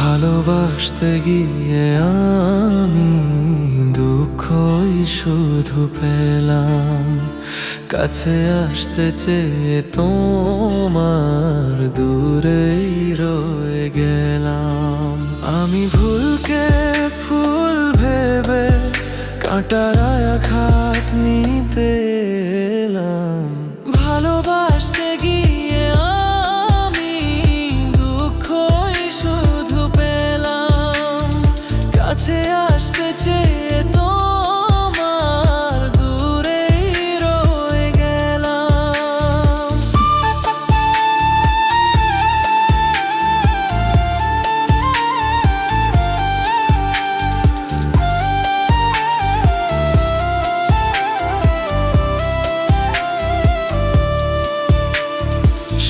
ভালোবাসতে গিয়ে আমি দুঃখই শুধু পেলাম। কাছে আসতে চেয়ে তোমার দূরেই রয়ে গেলাম। আমি ভুলকে ফুল ভেবে কাঁটার আঘাত নিতে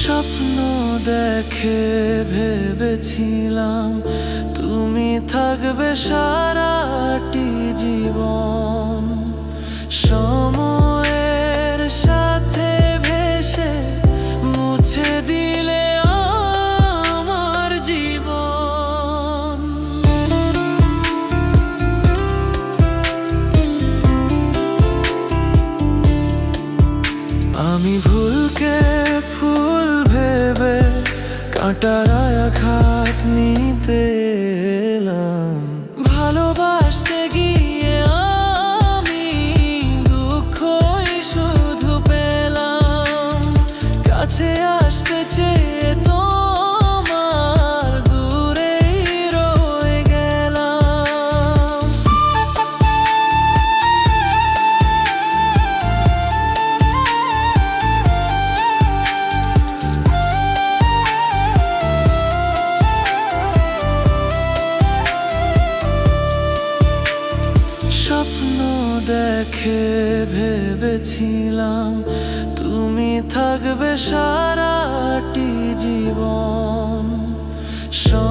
স্বপ্ন দেখে ভেবেছিলাম তুমি থাকবে সারাটি জীবন। সময়ের সাথে ভেসে মুছে দিলে আমার জীবন। আমি ভুলকে কাঁটার আঘাত নিতে এলাম। ভালোবাসতে গিয়ে আমি দুঃখই শুধু পেলাম। কাছে আসতে চেয়ে তোমার স্বপ্ন দেখে ভেবেছিলাম তুমি থাকবে সারাটি জীবন। সব